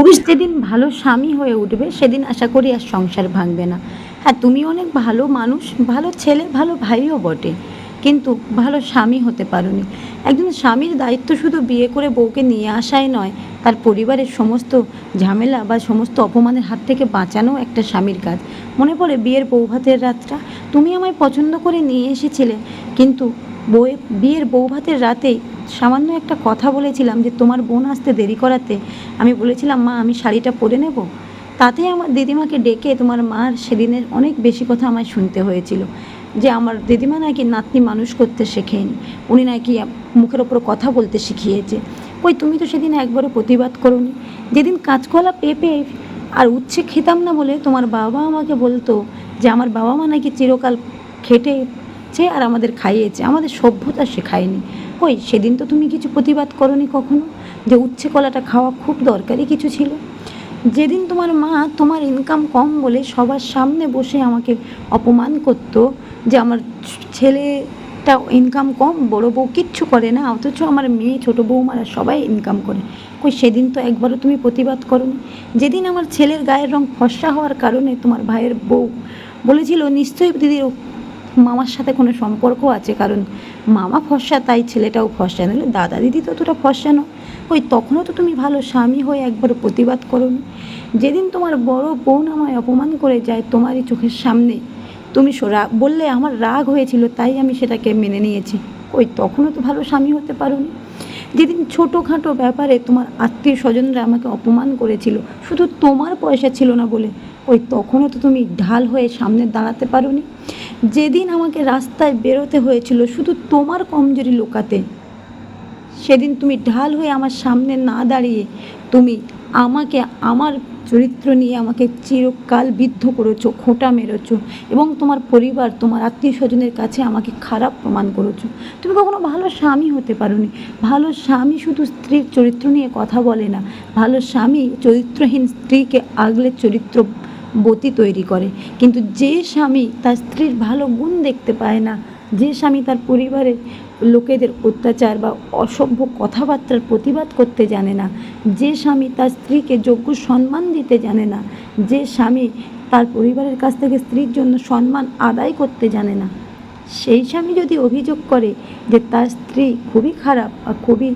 পুরুষ যেদিন ভালো স্বামী হয়ে উঠবে, সেদিন আশা করি আর সংসার ভাঙবে না। হ্যাঁ তুমি অনেক ভালো মানুষ, ভালো ছেলে, ভালো ভাইও বটে, কিন্তু ভালো স্বামী হতে পারোনি। একজন স্বামীর দায়িত্ব শুধু বিয়ে করে বউকে নিয়ে আসাই নয়, তার পরিবারের সমস্ত ঝামেলা বা সমস্ত অপমানের হাত থেকে বাঁচানো একটা স্বামীর কাজ। মনে পড়ে বিয়ের বৌভাতের রাতটা? তুমি আমায় পছন্দ করে নিয়ে এসেছিলে, কিন্তু বউয়ে, বিয়ের বৌভাতের রাতেই সামান্য একটা কথা বলেছিলাম যে তোমার বোন আসতে দেরি করাতে, আমি বলেছিলাম, মা, আমি শাড়িটা পরে নেব। তাতে আমার দিদিমাকে ডেকে তোমার মার সেদিনের অনেক বেশি কথা আমায় শুনতে হয়েছিল যে আমার দিদিমা নাকি নাতনি মানুষ করতে শেখেনি, উনি নাকি মুখের ওপর কথা বলতে শিখিয়েছে। ওই তুমি তো সেদিন একবারও প্রতিবাদ করোনি। যেদিন কাঁচকলা পেঁপে আর উচ্ছে খেতাম না বলে তোমার বাবা আমাকে বলতো যে আমার বাবা মা নাকি চিরকাল খেটেছে আর আমাদের খাইয়েছে, আমাদের সভ্যতা শেখায়নি। ওই সেদিন তো তুমি কিছু প্রতিবাদ করনি কখনো? যে উচ্ছে কলাটা খাওয়া খুব দরকারি কিছু ছিল। যেদিন তোমার মা তোমার ইনকাম কম বলে সবার সামনে বসে আমাকে অপমান করতো যে আমার ছেলেটা ইনকাম কম, বড় বউ কিচ্ছু করে না, অথচ আমার মেয়ে, ছোটো বৌমারা সবাই ইনকাম করে। কই, সেদিন তো একবারও তুমি প্রতিবাদ করোনি। যেদিন আমার ছেলের গায়ের রং ফর্সা হওয়ার কারণে তোমার ভাইয়ের বউ বলেছিল, নিশ্চয়ই দিদির মামার সাথে কোনো সম্পর্ক আছে? কারণ মামা ফর্সা, তাই ছেলেটাও ফর্সা। নাহলে দাদা দিদি তো অতটা ফর্সা ওই তখনও তো তুমি ভালো স্বামী হয়ে একবার প্রতিবাদ করোনি। যেদিন তোমার বড় বোন আমায় অপমান করে যায় তোমারই চোখের সামনে, তুমি সো- রা- বললে আমার রাগ হয়েছিল, তাই আমি সেটাকে মেনে নিয়েছি। ওই তখনও তো ভালো স্বামী হতে পারোনি। যেদিন ছোটোখাটো ব্যাপারে তোমার আত্মীয় স্বজনরা আমাকে অপমান করেছিল, শুধু তোমার পয়সা ছিল না বলে, ওই তখনও তো তুমি ঢাল হয়ে সামনে দাঁড়াতে পারোনি। যেদিন আমাকে রাস্তায় বেরোতে হয়েছিল শুধু তোমার কমজোরি লোকাতে, সেদিন তুমি ঢাল হয়ে আমার সামনে না দাঁড়িয়ে তুমি আমাকে, আমার চরিত্র নিয়ে আমাকে চিরকাল বিদ্ধ করেছ, খোঁটা মেরেছো এবং তোমার পরিবার, তোমার আত্মীয় স্বজনের কাছে আমাকে খারাপ প্রমাণ করেছ। তুমি কখনো ভালো স্বামী হতে পারোনি। ভালো স্বামী শুধু স্ত্রীর চরিত্র নিয়ে কথা বলে না। ভালো স্বামী চরিত্রহীন স্ত্রীকে আগলে চরিত্রবতী তৈরি করে। কিন্তু যে স্বামী তার স্ত্রীর ভালো গুণ দেখতে পায় না, যে স্বামী তার পরিবারের লোকেদের অত্যাচার বা অসভ্য কথাবার্তার প্রতিবাদ করতে জানে না, যে স্বামী তার স্ত্রীকে যোগ্য সম্মান দিতে জানে না, যে স্বামী তার পরিবারের কাছ থেকে স্ত্রীর জন্য সম্মান আদায় করতে জানে না সেই স্বামী যদি অভিযোগ করে যে তার স্ত্রী খুবই খারাপ বা খুবই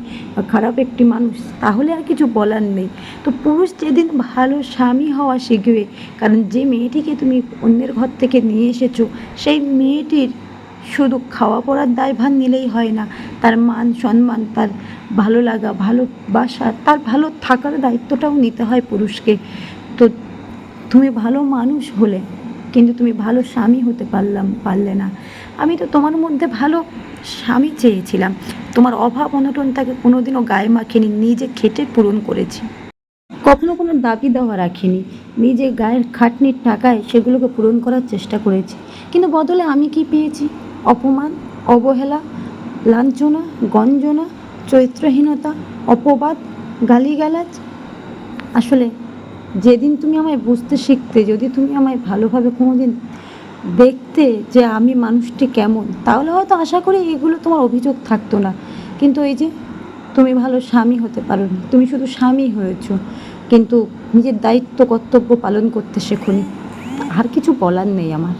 খারাপ একটি মানুষ, তাহলে আর কিছু বলার নেই। তো পুরুষ যেদিন ভালো স্বামী হওয়া শিখবে, কারণ যে মেয়েটিকে তুমি অন্যের ঘর থেকে নিয়ে এসেছ, সেই মেয়েটির শুধু খাওয়া পড়ার দায়ভার নিলেই হয় না। তার মান সম্মান, তার ভালো লাগা ভালোবাসা তার ভালো থাকার দায়িত্বটাও নিতে হয় পুরুষকে। তো তুমি ভালো মানুষ হলে কিন্তু তুমি ভালো স্বামী হতে পারলাম, পারলে না। আমি তো তোমার মধ্যে ভালো স্বামী চেয়েছিলাম। তোমার অভাব অনটনটাকে কোনোদিনও গায়ে মাখিনি, নিজে খেটে পূরণ করেছি। কখনো কোনো দাবি দেওয়া রাখিনি। নিজে গায়ের খাটনির টাকায় সেগুলোকে পূরণ করার চেষ্টা করেছি। কিন্তু বদলে আমি কি পেয়েছি? অপমান, অবহেলা, লাঞ্ছনা, গঞ্জনা, চরিত্রহীনতা, অপবাদ, গালিগালাজ? আসলে যেদিন তুমি আমায় বুঝতে শিখতে, যদি তুমি আমায় ভালোভাবে কোনো দিন দেখতে যে আমি মানুষটি কেমন, তাহলে হয়তো আশা করি এগুলো তোমার অভিযোগ থাকতো না। কিন্তু এই যে তুমি ভালো স্বামী হতে পারো না তুমি শুধু স্বামী হয়েছ, কিন্তু নিজের দায়িত্ব, কর্তব্য পালন করতে শেখো আর কিছু বলার নেই আমার।